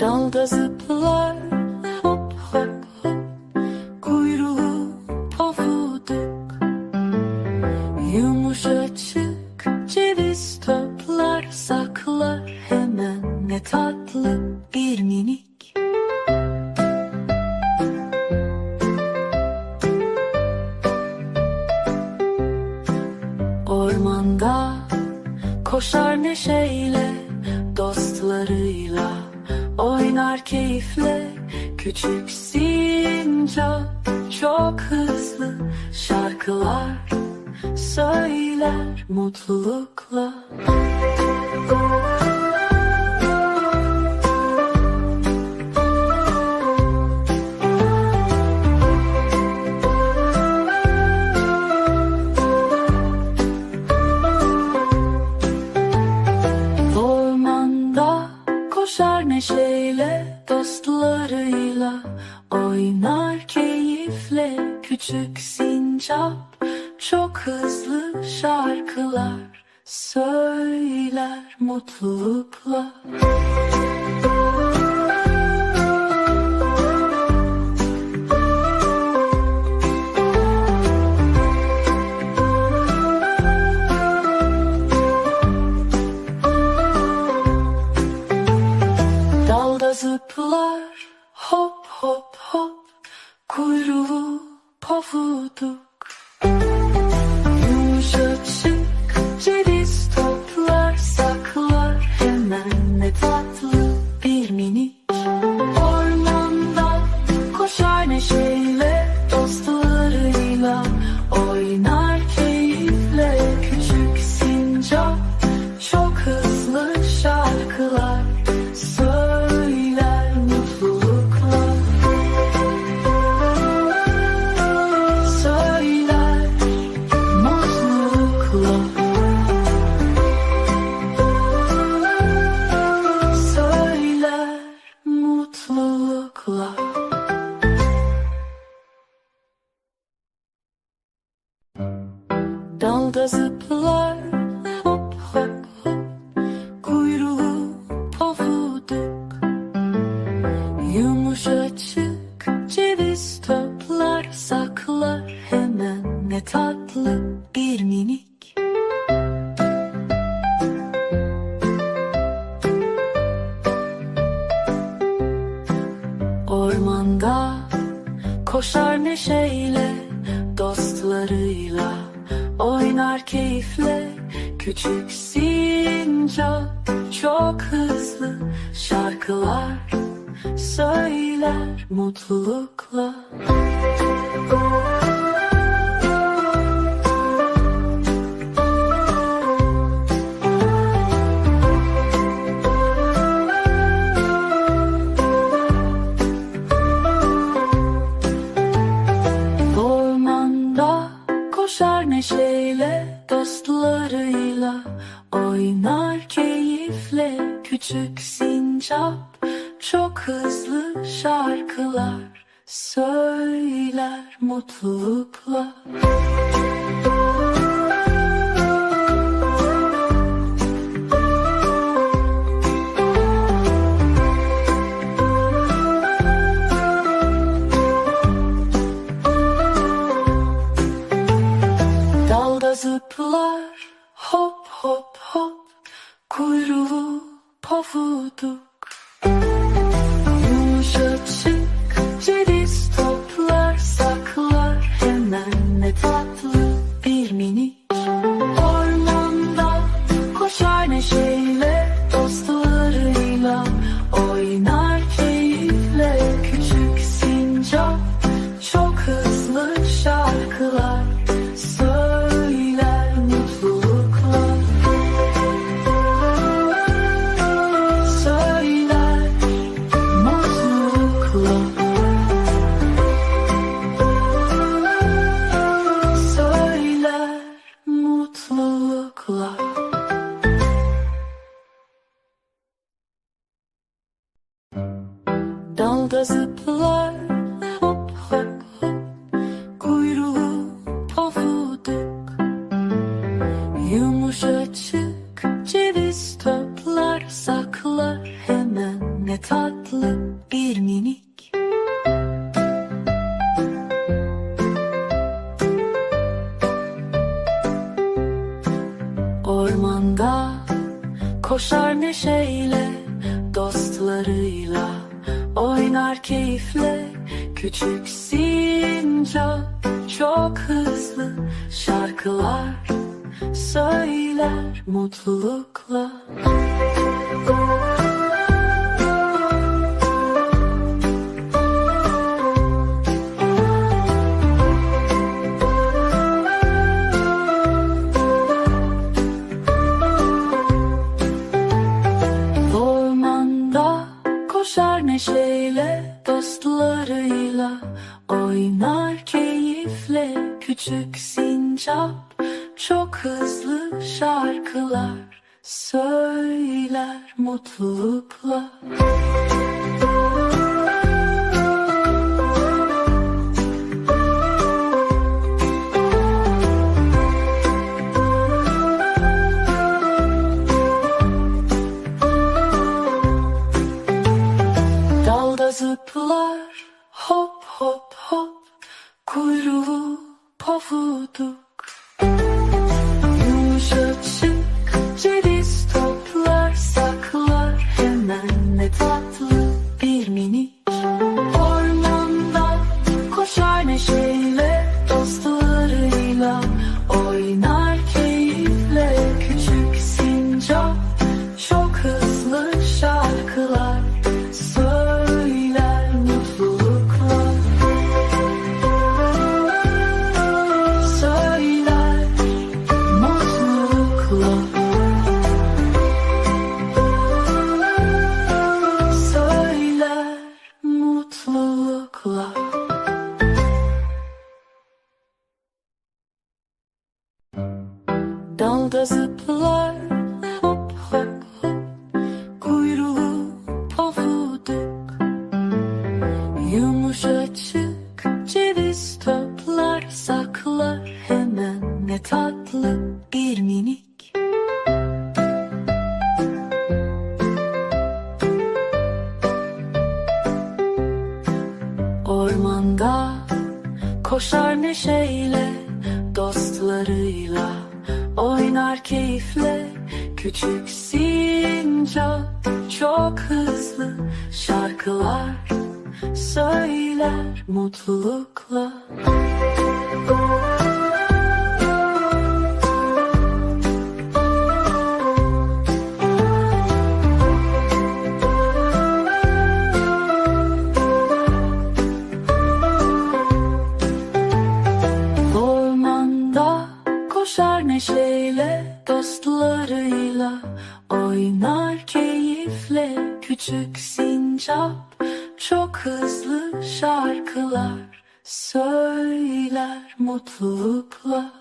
Dalda zıplar hop hop hop. Kuyruğu pofuduk. Yumuşacık ceviz toplar saklar hemen ne tatlı bir minik. Ormanda koşar neşeyle keyifle küçük sincap çok hızlı şarkılar söyler mutlulukla. Oynar keyifle küçük sincap çok hızlı şarkılar söyler mutlulukla. Pofuduk Dalda zıplar hop hop Yumuşacık ceviz toplar saklar hemen ne tatlı bir minik. Ormanda koşar neşeyle dostlarıyla oynar keyifle küçük sincap çok hızlı şarkılar söyler mutlulukla. Küçük sincap çok hızlı şarkılar söyler mutlulukla. Pofuduk Ormanda koşar neşeyle dostlarıyla oynar keyifle küçük sincap çok hızlı şarkılar söyler mutlulukla. Sincap çok hızlı şarkılar söyler mutlulukla. Koşar neşeyle dostlarıyla oynar keyifle küçük sincap çok hızlı şarkılar söyler mutlulukla. Ormanda hızlı şarkılar söyler mutlulukla.